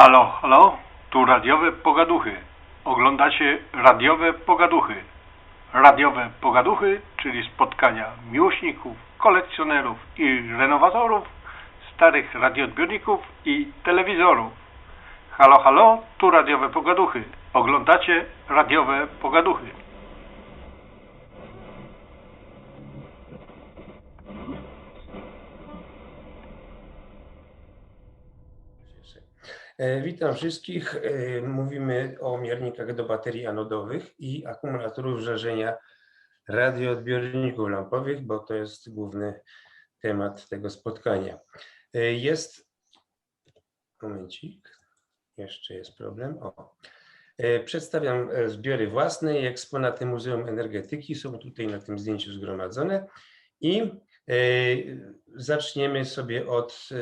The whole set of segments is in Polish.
Halo, halo, tu radiowe pogaduchy. Oglądacie radiowe pogaduchy. Radiowe pogaduchy, czyli spotkania miłośników, kolekcjonerów i renowatorów, starych radioodbiorników i telewizorów. Halo, halo, tu radiowe pogaduchy. Oglądacie radiowe pogaduchy. E, Witam wszystkich. E, Mówimy o miernikach do baterii anodowych i akumulatorów żarzenia radioodbiorników lampowych, bo to jest główny temat tego spotkania. E, Jest. Momencik. Jeszcze jest problem. O. E, Przedstawiam e, zbiory własne i eksponaty Muzeum Energetyki. Są tutaj na tym zdjęciu zgromadzone. I e, zaczniemy sobie od e,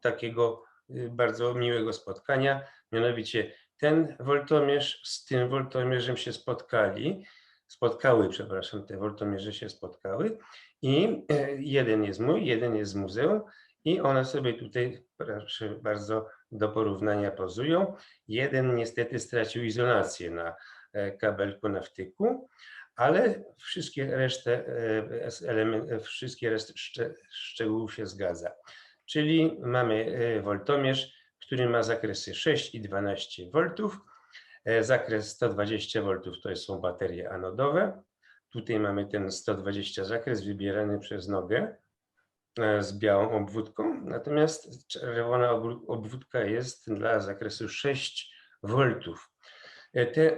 takiego bardzo miłego spotkania. Mianowicie ten woltomierz z tym woltomierzem się spotkali, spotkały, przepraszam, te woltomierze się spotkały i e, jeden jest mój, jeden jest z muzeum i one sobie tutaj, proszę bardzo, do porównania pozują. Jeden niestety stracił izolację na e, kabelku na wtyku, ale wszystkie resztę, e, element, wszystkie szcze- szczegółów się zgadza. Czyli mamy e, woltomierz, który ma zakresy 6 i 12 V. E, Zakres 120 V to są baterie anodowe. Tutaj mamy ten 120 zakres wybierany przez nogę e, z białą obwódką, natomiast czerwona obwódka jest dla zakresu 6 V. E, Te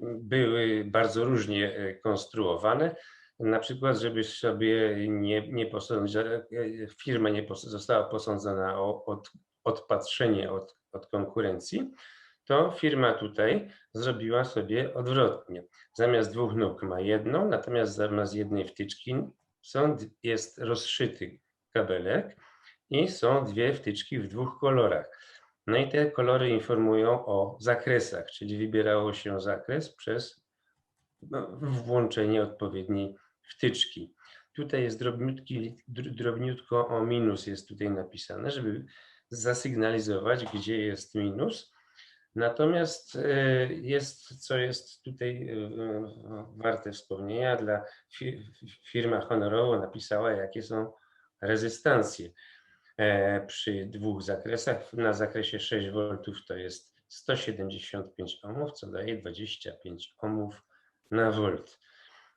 były bardzo różnie konstruowane. Na przykład, żeby sobie nie, nie posądza, e, firma nie pos, została posądzona o od, odpatrzenie od, od konkurencji, to firma tutaj zrobiła sobie odwrotnie. Zamiast dwóch nóg ma jedną, natomiast zamiast jednej wtyczki są, jest rozszyty kabelek i są dwie wtyczki w dwóch kolorach. No i te kolory informują o zakresach, czyli wybierało się zakres przez no, włączenie odpowiedniej wtyczki. Tutaj jest drobniutki, dr- drobniutko o minus jest tutaj napisane, żeby zasygnalizować, gdzie jest minus. Natomiast e, jest, co jest tutaj e, warte wspomnienia, dla fi- firma honorowo napisała, jakie są rezystancje e, przy dwóch zakresach. Na zakresie 6 V to jest 175 ohmów, co daje 25 ohmów na volt.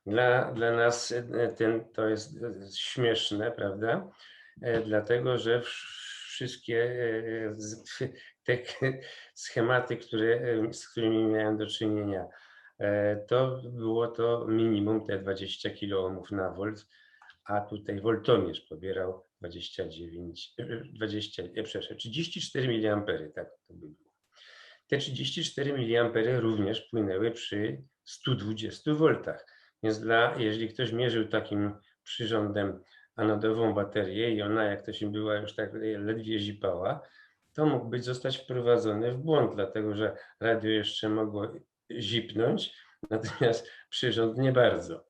Dla, dla nas e, ten, to jest e, śmieszne, prawda? E, Dlatego, że wsz- wszystkie e, te schematy, które, e, z którymi miałem do czynienia, e, to było to minimum te 20 kOhmów na volt, a tutaj woltomierz pobierał 29, e, 20, e, przepraszam, 34 mA, tak to by było. Te 34 mA również płynęły przy 120 V. Więc dla, jeżeli ktoś mierzył takim przyrządem anodową baterię i ona, jak to się była, już tak ledwie zipała, to mógł być zostać wprowadzony w błąd, dlatego że radio jeszcze mogło zipnąć, natomiast przyrząd nie bardzo.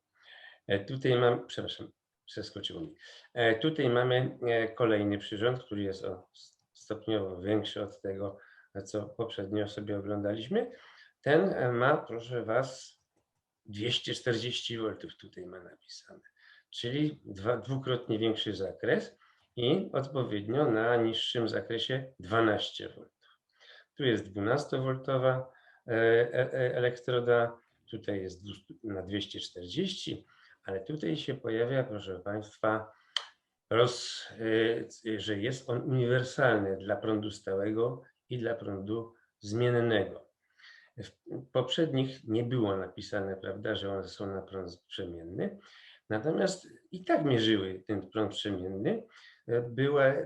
E, Tutaj mam, przepraszam, przeskoczyło mi. E, Tutaj mamy e, kolejny przyrząd, który jest o stopniowo większy od tego, co poprzednio sobie oglądaliśmy. Ten ma, proszę Was, 240 V tutaj ma napisane, czyli dwa, dwukrotnie większy zakres i odpowiednio na niższym zakresie 12 V. Tu jest 12V elektroda, tutaj jest 200 na 240, ale tutaj się pojawia, proszę Państwa, roz, e, że jest on uniwersalny dla prądu stałego i dla prądu zmiennego. W poprzednich nie było napisane, prawda, że one są na prąd przemienny, natomiast i tak mierzyły ten prąd przemienny. E,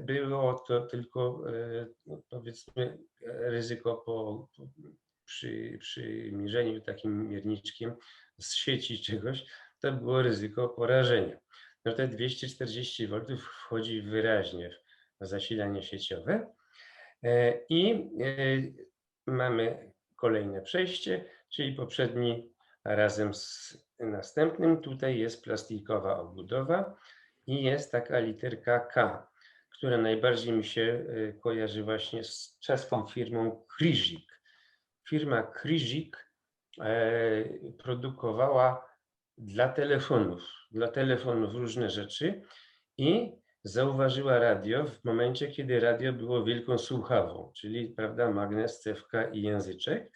Było, to tylko e, no, powiedzmy ryzyko po, przy, przy mierzeniu takim mierniczkiem z sieci czegoś, to było ryzyko porażenia. No te 240 V wchodzi wyraźnie w zasilanie sieciowe E, i e, mamy kolejne przejście, czyli poprzedni razem z następnym. Tutaj jest plastikowa obudowa i jest taka literka K, która najbardziej mi się e, kojarzy właśnie z czeską firmą Krizik. Firma Krizik e, produkowała dla telefonów, dla telefonów różne rzeczy i zauważyła radio w momencie, kiedy radio było wielką słuchawą, czyli prawda, magnes, cewka i języczek.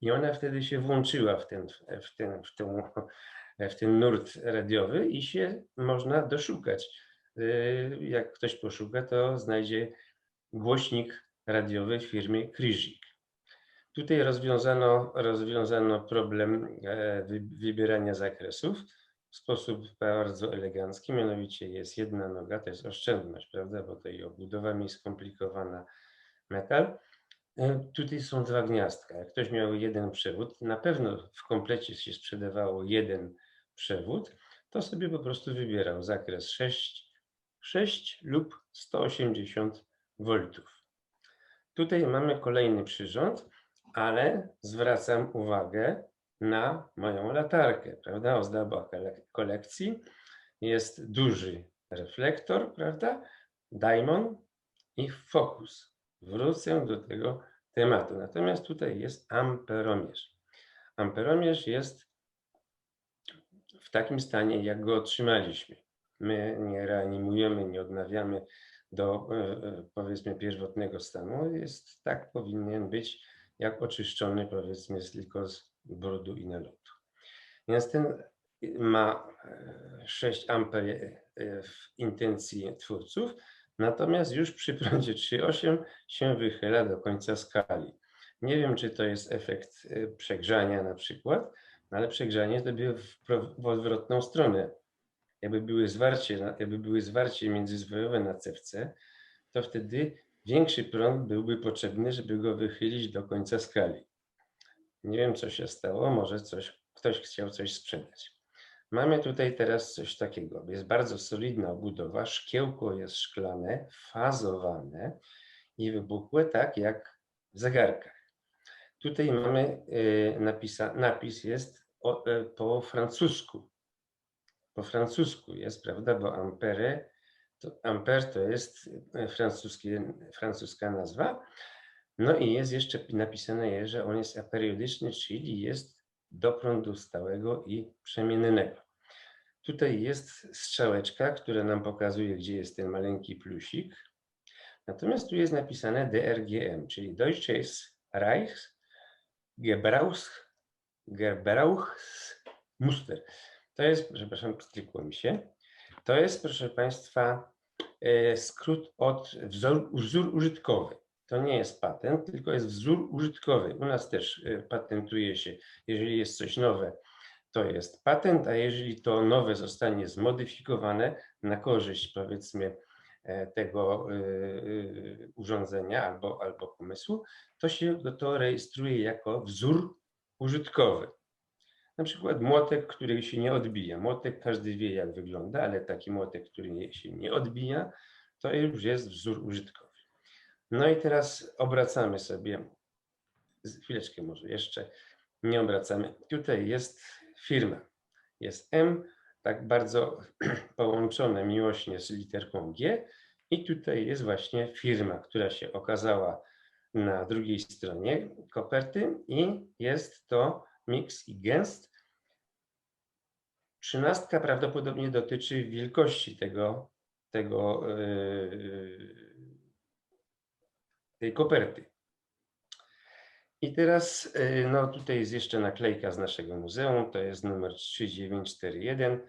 I ona wtedy się włączyła w ten, w ten, w ten, w ten nurt radiowy i się można doszukać. Y, Jak ktoś poszuka, to znajdzie głośnik radiowy w firmie Krizik. Tutaj rozwiązano, rozwiązano problem e, wy- wybierania zakresów w sposób bardzo elegancki, mianowicie jest jedna noga, to jest oszczędność, prawda, bo i obudowa mi skomplikowana, metal. E, Tutaj są dwa gniazdka. Jak ktoś miał jeden przewód, na pewno w komplecie się sprzedawało jeden przewód, to sobie po prostu wybierał zakres 6, 6 lub 180 V. Tutaj mamy kolejny przyrząd, ale zwracam uwagę na moją latarkę, prawda? Ozdoba kole- kolekcji. Jest duży reflektor, prawda? Diamond i fokus. Wrócę do tego tematu. Natomiast tutaj jest amperomierz. Amperomierz jest w takim stanie, jak go otrzymaliśmy. My nie reanimujemy, nie odnawiamy do e, e, powiedzmy pierwotnego stanu. Jest tak powinien być, jak oczyszczony powiedzmy z brudu i nalotu. Więc ten ma e, 6 amper e, w intencji twórców, natomiast już przy prądzie 3,8 się wychyla do końca skali. Nie wiem, czy to jest efekt e, przegrzania na przykład, no ale przegrzanie to było w, odwrotną stronę. Jakby były zwarcie, jakby były zwarcie międzyzwojowe na cewce, to wtedy większy prąd byłby potrzebny, żeby go wychylić do końca skali. Nie wiem, co się stało, może coś, ktoś chciał coś sprzedać. Mamy tutaj teraz coś takiego. Jest bardzo solidna obudowa, szkiełko jest szklane, fazowane i wypukłe tak jak w zegarkach. Tutaj mamy y, napisa, napis jest e, po francusku. Po francusku jest, prawda, bo ampere, to, ampere to jest e, francuskie, francuska nazwa. No i jest jeszcze napisane, że on jest aperiodyczny, czyli jest do prądu stałego i przemiennego. Tutaj jest strzałeczka, która nam pokazuje, gdzie jest ten maleńki plusik. Natomiast tu jest napisane DRGM, czyli Deutsches Reich Gebrauchs, Gebrauchsmuster. To jest, przepraszam, strykło mi się. To jest, proszę Państwa, e, skrót od wzór użytkowy. To nie jest patent, tylko jest wzór użytkowy. U nas też e, patentuje się, jeżeli jest coś nowe, to jest patent, a jeżeli to nowe zostanie zmodyfikowane na korzyść, powiedzmy, e, tego e, e, urządzenia albo, albo pomysłu, to się to rejestruje jako wzór użytkowy. Na przykład młotek, który się nie odbija. Młotek każdy wie, jak wygląda, ale taki młotek, który się nie odbija, to już jest wzór użytkowy. No i teraz obracamy sobie, chwileczkę może jeszcze, nie obracamy. Tutaj jest firma, jest M, tak bardzo połączone miłośnie z literką G. I tutaj jest właśnie firma, która się okazała na drugiej stronie koperty. I jest to Mix i Gęst. Trzynastka prawdopodobnie dotyczy wielkości tego, tego, yy, tej koperty. I teraz, yy, no tutaj jest jeszcze naklejka z naszego muzeum, to jest numer 3941.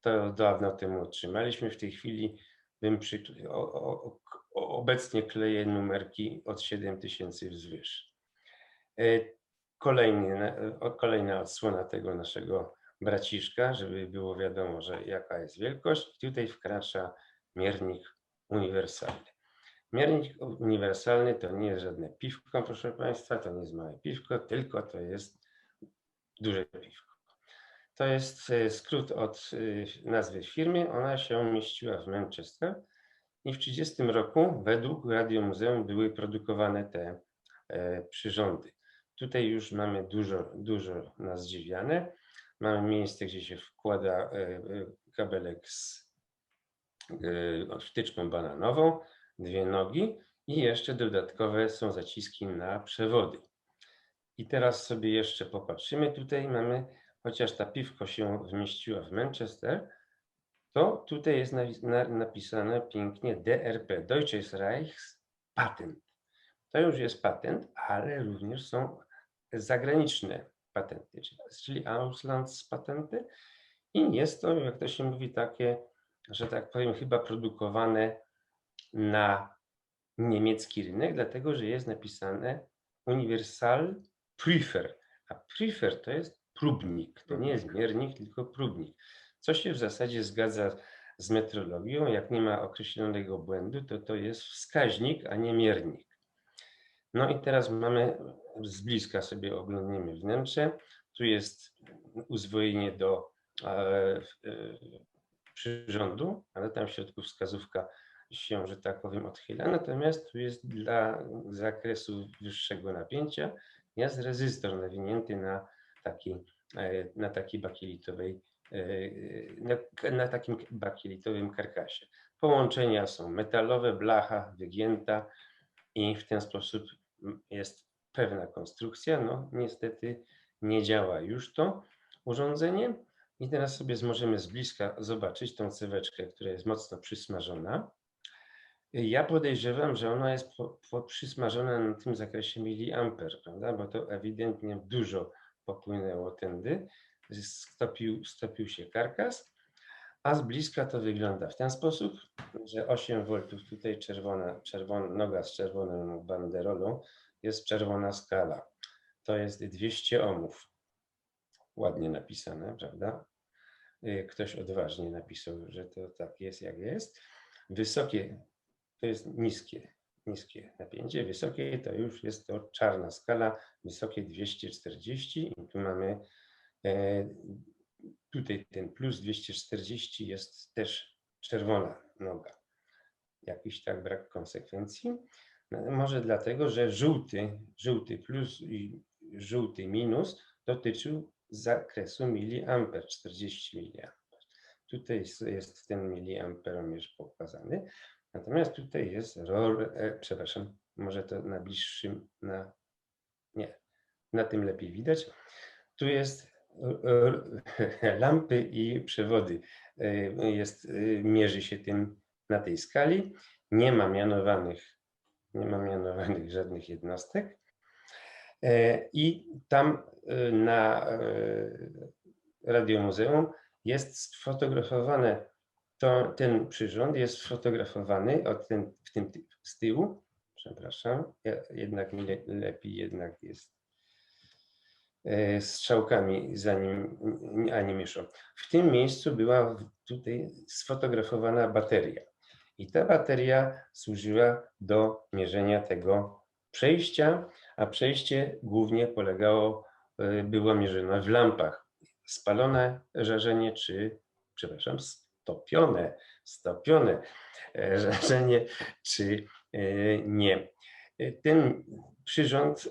To dawno temu otrzymaliśmy. W tej chwili bym przy, o, o, obecnie kleję numerki od 7000 wzwyż. Yy, Kolejny, kolejna odsłona tego naszego braciszka, żeby było wiadomo, że jaka jest wielkość. Tutaj wkracza miernik uniwersalny. Miernik uniwersalny to nie jest żadne piwko, proszę Państwa, to nie jest małe piwko, tylko to jest duże piwko. To jest e, skrót od e, nazwy firmy. Ona się mieściła w Manchester i w 30 roku według Radiomuzeum były produkowane te e, przyrządy. Tutaj już mamy dużo, dużo nas zdziwiane. Mamy miejsce, gdzie się wkłada kabelek z wtyczką bananową, dwie nogi i jeszcze dodatkowe są zaciski na przewody. I teraz sobie jeszcze popatrzymy. Tutaj mamy, chociaż ta piwko się wmieściła w Manchester, to tutaj jest napisane pięknie DRP, Deutsches Reichs Patent. To już jest patent, ale również są zagraniczne patenty, czyli- czyli Auslandspatenty. I jest to, jak to się mówi, takie, że tak powiem, chyba produkowane na niemiecki rynek, dlatego że jest napisane Universal Prüfer. A Prüfer to jest próbnik, to nie jest miernik, tylko próbnik. Co się w zasadzie zgadza z metrologią, jak nie ma określonego błędu, to to jest wskaźnik, a nie miernik. No i teraz mamy, z bliska sobie oglądniemy wnętrze. Tu jest uzwojenie do e, e, przyrządu, ale tam w środku wskazówka się, że tak powiem, odchyla. Natomiast tu jest dla zakresu wyższego napięcia jest rezystor nawinięty na taki, e, na takiej bakielitowej, e, na, na takim bakielitowym karkasie. Połączenia są metalowe, blacha wygięta i w ten sposób jest pewna konstrukcja. No niestety nie działa już to urządzenie. I teraz sobie możemy z bliska zobaczyć tą ceweczkę, która jest mocno przysmażona. Ja podejrzewam, że ona jest po, po przysmażona na tym zakresie miliamper, prawda? Bo to ewidentnie dużo popłynęło tędy, stopił, stopił się karkas, a z bliska to wygląda w ten sposób, że 8 V tutaj czerwona, czerwona noga z czerwoną banderolą jest czerwona skala. To jest 200 ohmów. Ładnie napisane, prawda? Y, Ktoś odważnie napisał, że to tak jest, jak jest. Wysokie to jest niskie, niskie napięcie, wysokie to już jest to czarna skala, wysokie 240 i tu mamy e, tutaj ten plus 240 jest też czerwona noga. Jakiś tak brak konsekwencji. No, Może dlatego, że żółty, żółty plus i żółty minus dotyczył zakresu miliamper, 40 miliamper. Tutaj jest- ten miliamperomierz pokazany. Natomiast tutaj jest ROR, e, przepraszam, może to na bliższym, na, nie, na tym lepiej widać. Tu jest e, lampy i przewody. E, Jest, e, mierzy się tym na tej skali. Nie ma mianowanych, nie ma mianowanych żadnych jednostek. E, I tam na Radiomuzeum jest sfotografowane to ten przyrząd jest sfotografowany od ten, w tym ty- z tyłu. Przepraszam, jednak mi le, lepiej jednak jest e, strzałkami za nim, a nie myszą. W tym miejscu była tutaj sfotografowana bateria. I ta bateria służyła do mierzenia tego przejścia, a przejście głównie polegało, e, było mierzone w lampach. Spalone żarzenie czy, przepraszam, stopione, stopione e, żarzenie, czy e, nie. E, Ten przyrząd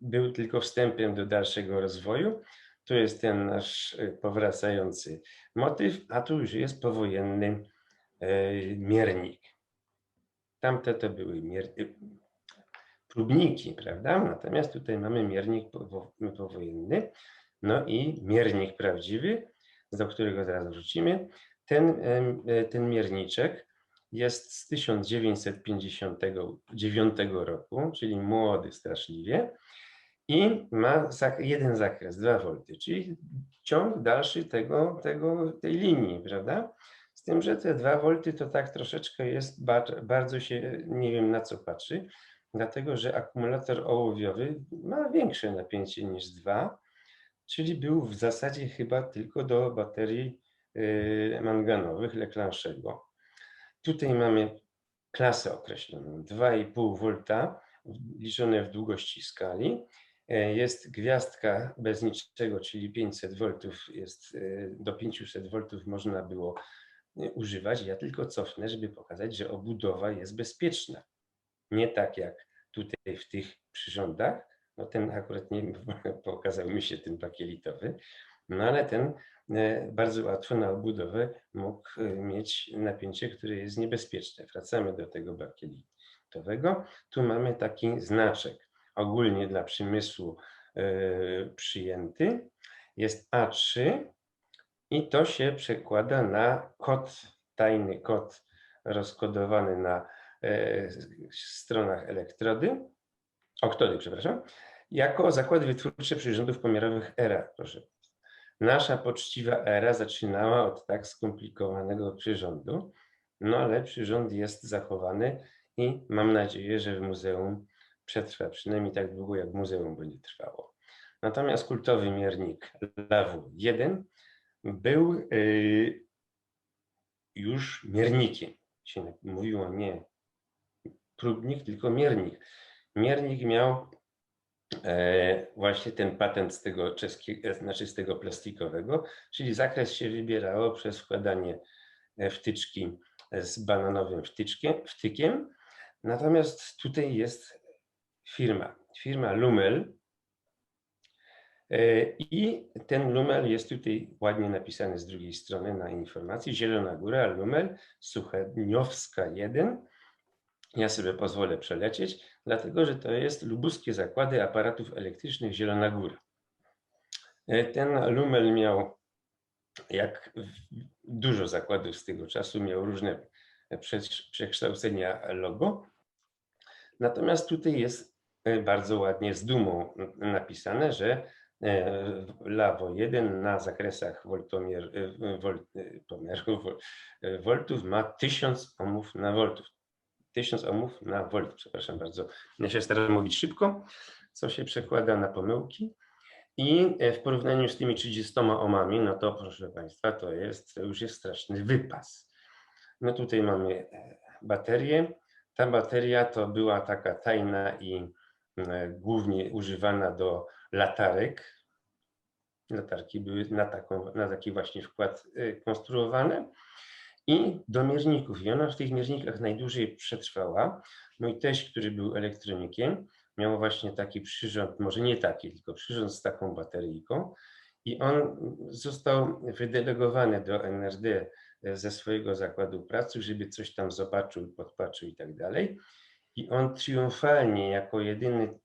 był tylko wstępem do dalszego rozwoju. Tu jest ten nasz powracający motyw, a tu już jest powojenny miernik. Tamte to były mier... próbniki, prawda? Natomiast tutaj mamy miernik powo- powojenny, no i miernik prawdziwy, do którego zaraz wrócimy. Ten, e, ten mierniczek jest z 1959 roku, czyli młody straszliwie i ma jeden zakres, 2 V, czyli ciąg dalszy tego, tego, tej linii, prawda? Z tym, że te 2 V to tak troszeczkę jest, bar- bardzo się nie wiem na co patrzy, dlatego że akumulator ołowiowy ma większe napięcie niż 2, czyli był w zasadzie chyba tylko do baterii y, manganowych Leclanchego. Tutaj mamy klasę określoną 2,5 V liczone w długości skali. E, Jest gwiazdka bez niczego, czyli 500 V jest e, do 500 V można było e, używać. Ja tylko cofnę, żeby pokazać, że obudowa jest bezpieczna. Nie tak jak tutaj w tych przyrządach. No ten akurat nie pokazał mi się ten bakielitowy. No ale ten e, bardzo łatwo na obudowę mógł e, mieć napięcie, które jest niebezpieczne. Wracamy do tego bakielitowego. Tu mamy taki znaczek ogólnie dla przemysłu e, przyjęty. Jest A3 i to się przekłada na kod, tajny kod rozkodowany na stronach elektrody, oktody, przepraszam, jako zakłady wytwórcze przyrządów pomiarowych ERA, proszę. Nasza poczciwa era zaczynała od tak skomplikowanego przyrządu, no ale przyrząd jest zachowany i mam nadzieję, że w muzeum przetrwa przynajmniej tak długo, jak muzeum będzie trwało. Natomiast kultowy miernik LAW 1 był y, już miernikiem. Się mówiło nie próbnik, tylko miernik. Miernik miał właśnie ten patent z tego czeskiego, znaczy z tego plastikowego, czyli zakres się wybierało przez wkładanie e, wtyczki z bananowym wtyczkiem, wtykiem. Natomiast tutaj jest firma, firma Lumel, E, I ten Lumel jest tutaj ładnie napisany z drugiej strony na informacji. Zielona Góra, Lumel, Suchedniowska 1. Ja sobie pozwolę przelecieć, dlatego że to jest lubuskie zakłady aparatów elektrycznych Zielona Góra. E, Ten Lumel miał, jak dużo zakładów z tego czasu, miał różne przekształcenia logo. Natomiast tutaj jest e, bardzo ładnie z dumą napisane, że E, Lawo 1 na zakresach voltomier, volt, pomiaru voltów ma 1000 ohmów na voltów. 1000 ohmów na volt, przepraszam bardzo. Ja się staram mówić szybko, co się przekłada na pomyłki. I w porównaniu z tymi 30 ohmami, no to proszę Państwa, to jest już jest straszny wypas. No tutaj mamy baterię. Ta bateria to była taka tajna i głównie używana do latarek. Latarki były na, taką, na taki właśnie wkład konstruowane i do mierników. I ona w tych miernikach najdłużej przetrwała. Mój teść, który był elektronikiem, miał właśnie taki przyrząd, może nie taki, tylko przyrząd z taką bateryjką i on został wydelegowany do NRD ze swojego zakładu pracy, żeby coś tam zobaczył, podpatrzył i tak dalej. I on triumfalnie, jako jedyny,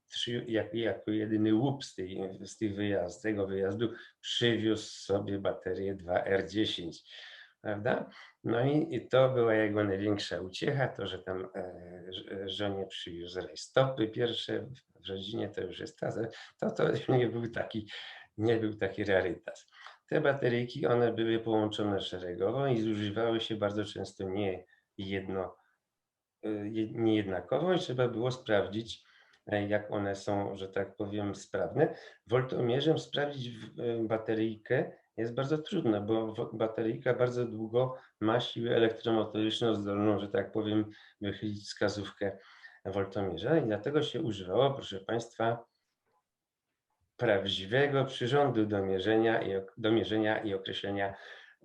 jako, jako jedyny łup z, tej, z tych wyjazd, tego wyjazdu, przywiózł sobie baterię 2R10, prawda? No i, i to była jego największa uciecha, to, że tam e, żonie przywiózł rajstopy pierwsze w rodzinie, to już jest to, to nie był taki, nie był taki rarytas. Te bateryjki, one były połączone szeregowo i zużywały się bardzo często nie jedno Y, niejednakowość, trzeba było sprawdzić, e, jak one są, że tak powiem, sprawne. Woltomierzem sprawdzić bateryjkę jest bardzo trudno, bo bateryjka bardzo długo ma siłę elektromotoryczną zdolną, że tak powiem, wychylić wskazówkę woltomierza i dlatego się używało, proszę Państwa, prawdziwego przyrządu do mierzenia i, do mierzenia i określenia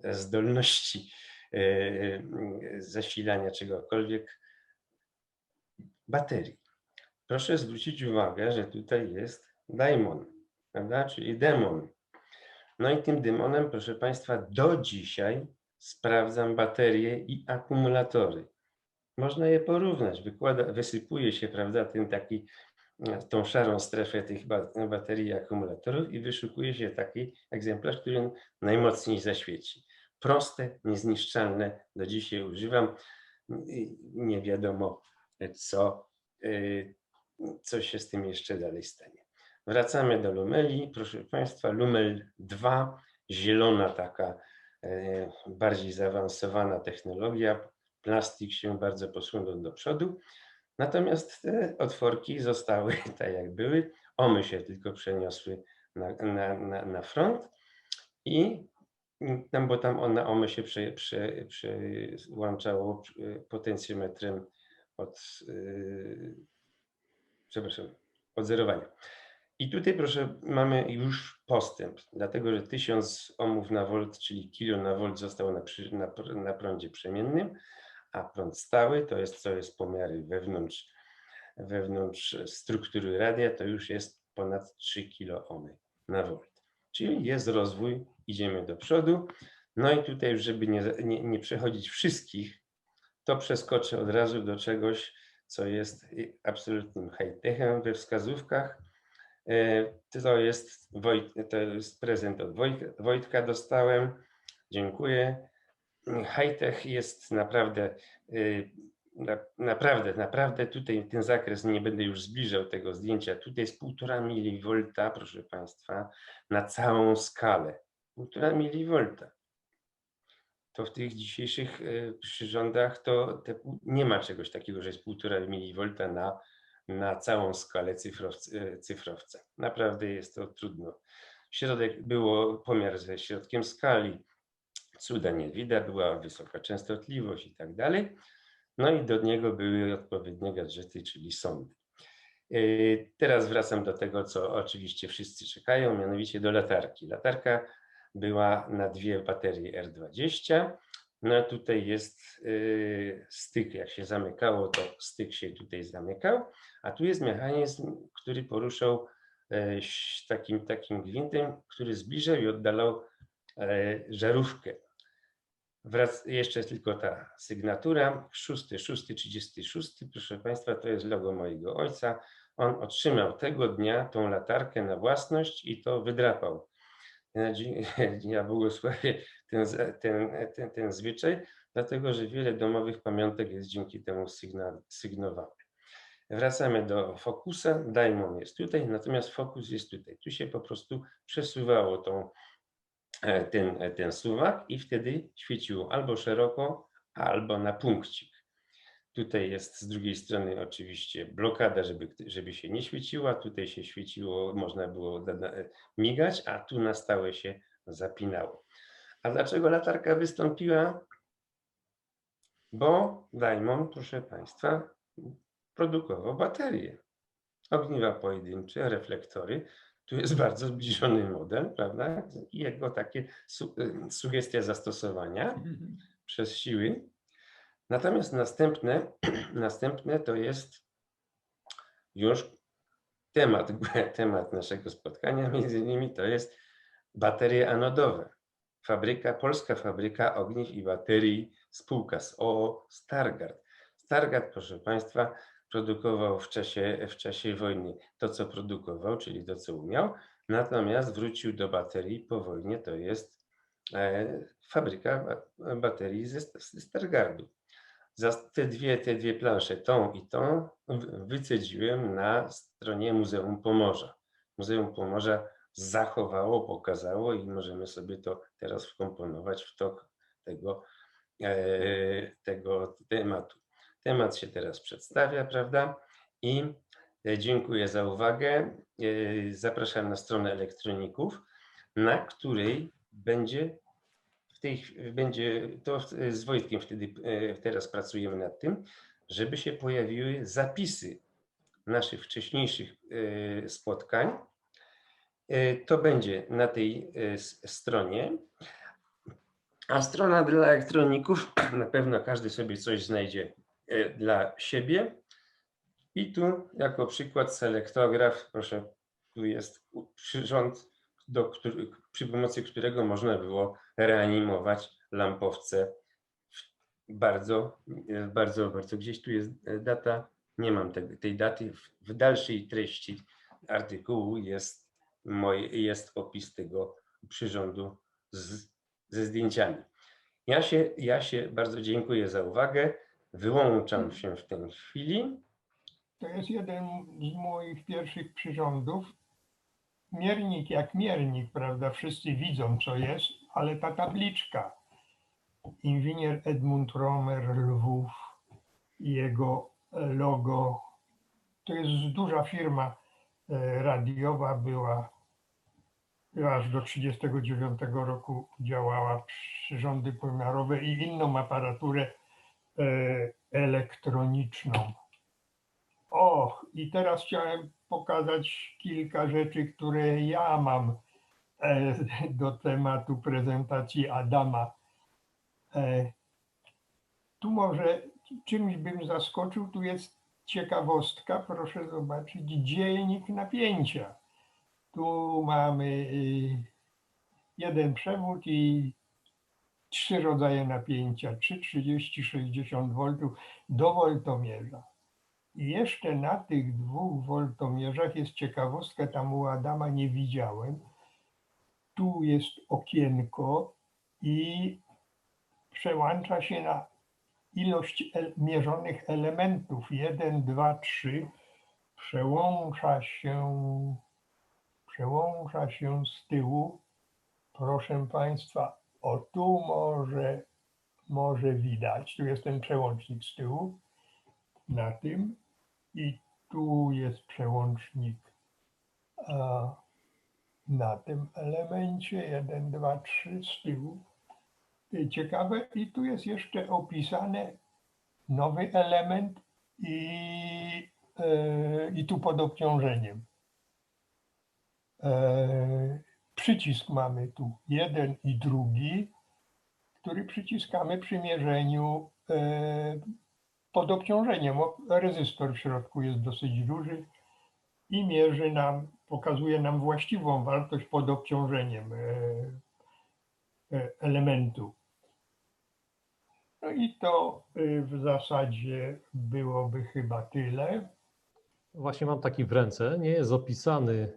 zdolności y, zasilania czegokolwiek baterii. Proszę zwrócić uwagę, że tutaj jest daimon, prawda? czyli demon. No i tym demonem, proszę Państwa, do dzisiaj sprawdzam baterie i akumulatory. Można je porównać. Wykłada, wysypuje się, prawda, ten taki, tą szarą strefę tych baterii i akumulatorów i wyszukuje się taki egzemplarz, który najmocniej zaświeci. Proste, niezniszczalne, do dzisiaj używam. Nie wiadomo, co, y, co się z tym jeszcze dalej stanie. Wracamy do Lumeli. Proszę Państwa, Lumel 2, zielona taka e, bardziej zaawansowana technologia. Plastik się bardzo posunął do przodu. Natomiast te otworki zostały tak jak były. Omy się tylko przeniosły na, na, na, na front i tam, bo tam ona omy się prze, prze, przełączało potencjometrem od, yy, przepraszam, od zerowania. I tutaj proszę, mamy już postęp, dlatego że 1000 ohmów na volt, czyli kilo na volt został na, na, na prądzie przemiennym, a prąd stały to jest, co jest pomiary wewnątrz, wewnątrz struktury radia, to już jest ponad 3 kilo ohmy na volt. Czyli jest rozwój, idziemy do przodu. No i tutaj, żeby nie, nie, nie przechodzić wszystkich, to przeskoczę od razu do czegoś, co jest absolutnym high-techem we wskazówkach. E, To jest, Wojt, to jest prezent od Wojtka, dostałem. Dziękuję. High-tech jest naprawdę, na, naprawdę, naprawdę tutaj ten zakres, nie będę już zbliżał tego zdjęcia, tutaj jest 1,5 mV, proszę Państwa, na całą skalę. 1,5 mV. To w tych dzisiejszych y, przyrządach to te, nie ma czegoś takiego, że jest 1,5 mV na, na całą skalę cyfrowca, cyfrowca. Naprawdę jest to trudno. Środek było pomiar ze środkiem skali, cuda nie widać, była wysoka częstotliwość i tak dalej. No i do niego były odpowiednie gadżety, czyli sondy. Yy, Teraz wracam do tego, co oczywiście wszyscy czekają, mianowicie do latarki. Latarka była na dwie baterie R20. No tutaj jest yy, styk, jak się zamykało, to styk się tutaj zamykał, a tu jest mechanizm, który poruszał ś- takim, takim gwintem, który zbliżał i oddalał e, żarówkę. Wrac, jeszcze tylko ta sygnatura, 6, 6, 36, proszę Państwa, to jest logo mojego ojca. On otrzymał tego dnia tą latarkę na własność i to wydrapał. Ja błogosławię ten, ten, ten, ten zwyczaj, dlatego że wiele domowych pamiątek jest dzięki temu sygnowanych. Wracamy do fokusa. Diamond jest tutaj, natomiast fokus jest tutaj. Tu się po prostu przesuwało tą, e, ten, e, ten suwak i wtedy świeciło albo szeroko, albo na punkcik. Tutaj jest z drugiej strony oczywiście blokada, żeby, żeby się nie świeciła. Tutaj się świeciło, można było da- migać, a tu na stałe się zapinało. A dlaczego latarka wystąpiła? Bo Diamond, proszę Państwa, produkował baterie. Ogniwa pojedyncze, reflektory. Tu jest bardzo zbliżony model, prawda? I jego takie su y, sugestia zastosowania przez siły. Natomiast następne, następne to jest już temat, temat naszego spotkania, między innymi to jest baterie anodowe. Fabryka, polska fabryka ogniw i baterii, spółka z OO Stargard. Stargard, proszę Państwa, produkował w czasie, w czasie wojny to, co produkował, czyli to, co umiał, natomiast wrócił do baterii po wojnie, to jest e, fabryka ba- baterii ze, ze Stargardu. Za te dwie, te dwie plansze, tą i tą, wy- wycedziłem na stronie Muzeum Pomorza. Muzeum Pomorza zachowało, pokazało i możemy sobie to teraz wkomponować w tok tego, e, tego tematu. Temat się teraz przedstawia, prawda? I e, dziękuję za uwagę. E, Zapraszam na stronę elektroników, na której będzie w tej, będzie to z Wojtkiem wtedy teraz pracujemy nad tym, żeby się pojawiły zapisy naszych wcześniejszych spotkań. E, To będzie na tej e, stronie. A strona dla elektroników, na pewno każdy sobie coś znajdzie e, dla siebie. I tu jako przykład selektograf, proszę, tu jest przyrząd, do przy pomocy którego można było reanimować lampowce. Bardzo, bardzo, bardzo. Gdzieś tu jest data, nie mam tej, tej daty. W dalszej treści artykułu jest, moje, jest opis tego przyrządu z, ze zdjęciami. Ja się, ja się bardzo dziękuję za uwagę. Wyłączam się w tej chwili. To jest jeden z moich pierwszych przyrządów. Miernik jak miernik, prawda? Wszyscy widzą, co jest, ale ta tabliczka. Inżynier Edmund Romer Lwów jego logo. To jest duża firma radiowa, była, aż do 1939 roku działała przyrządy pomiarowe i inną aparaturę e, elektroniczną. O, i teraz chciałem pokazać kilka rzeczy, które ja mam e, do tematu prezentacji Adama. E, tu może czymś bym zaskoczył, tu jest ciekawostka, proszę zobaczyć, dzielnik napięcia. Tu mamy y, jeden przewód i trzy rodzaje napięcia, 3, 30, 60 V do woltomierza. I jeszcze na tych dwóch woltomierzach jest ciekawostka, tam u Adama nie widziałem. Tu jest okienko i przełącza się na ilość mierzonych elementów. 1, 2, 3. Przełącza się, przełącza się z tyłu. Proszę Państwa, o tu może, może widać. Tu jest ten przełącznik z tyłu. Na tym. I tu jest przełącznik na tym elemencie. 1, 2, 3 z tyłu. Ciekawe, i tu jest jeszcze opisane nowy element i, e, i tu pod obciążeniem. E, przycisk mamy tu jeden i drugi, który przyciskamy przy mierzeniu e, pod obciążeniem. Rezystor w środku jest dosyć duży i mierzy nam, pokazuje nam właściwą wartość pod obciążeniem elementu. No i to y, w zasadzie byłoby chyba tyle. Właśnie mam taki w ręce, nie jest opisany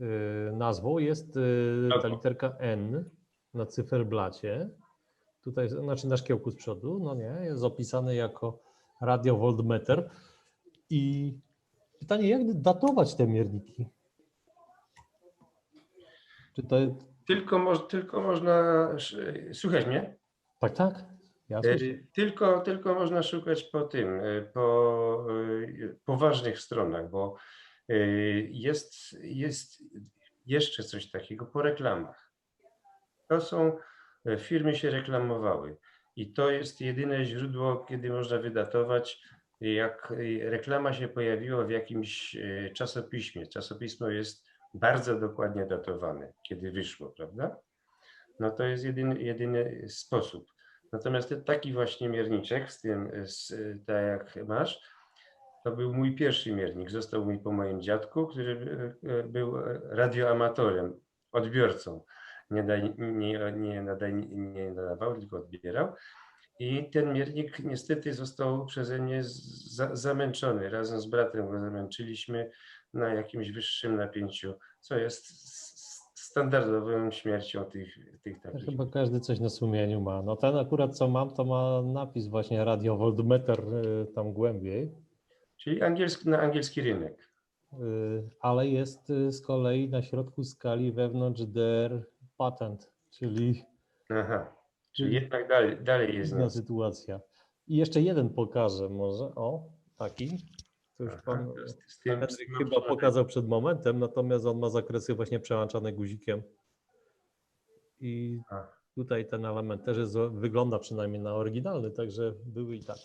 y, nazwą, jest y, ta literka N na cyferblacie. Tutaj, znaczy na szkiełku z przodu, no nie, jest opisany jako radiovoltmeter. I pytanie, jak datować te mierniki? Czy to, Tylko, moż, tylko można. Słuchaj mnie? tak, tak, ja E, słyszę. Tylko, tylko można szukać po tym, e, po e, poważnych stronach, bo jest, jest jeszcze coś takiego po reklamach. To są, firmy się reklamowały i to jest jedyne źródło, kiedy można wydatować, jak reklama się pojawiła w jakimś czasopiśmie. Czasopismo jest bardzo dokładnie datowane, kiedy wyszło, prawda? No to jest jedyny, jedyny sposób. Natomiast taki właśnie mierniczek, z tym, z, tak jak masz, to był mój pierwszy miernik. Został mi po moim dziadku, który e, był radioamatorem, odbiorcą. Nie, daj, nie, nie, nadaj, nie nadawał, tylko odbierał. I ten miernik niestety został przeze mnie za, zamęczony. Razem z bratem go zamęczyliśmy na jakimś wyższym napięciu, co jest standardową śmiercią tych, tych takich. Chyba każdy coś na sumieniu ma. No ten akurat co mam, to ma napis właśnie radiovoltmeter y, tam głębiej. Czyli angielski, na angielski rynek. Y, ale jest y, z kolei na środku skali wewnątrz der patent, czyli Aha. Czyli jednak dalej, dalej jest inna sytuacja. I jeszcze jeden pokażę może, o, taki. To już pan Z, z tym, z Henryk tym chyba pokazał przed momentem, natomiast on ma zakresy właśnie przełączane guzikiem. I A. tutaj ten element też jest, wygląda przynajmniej na oryginalny, także były i tak.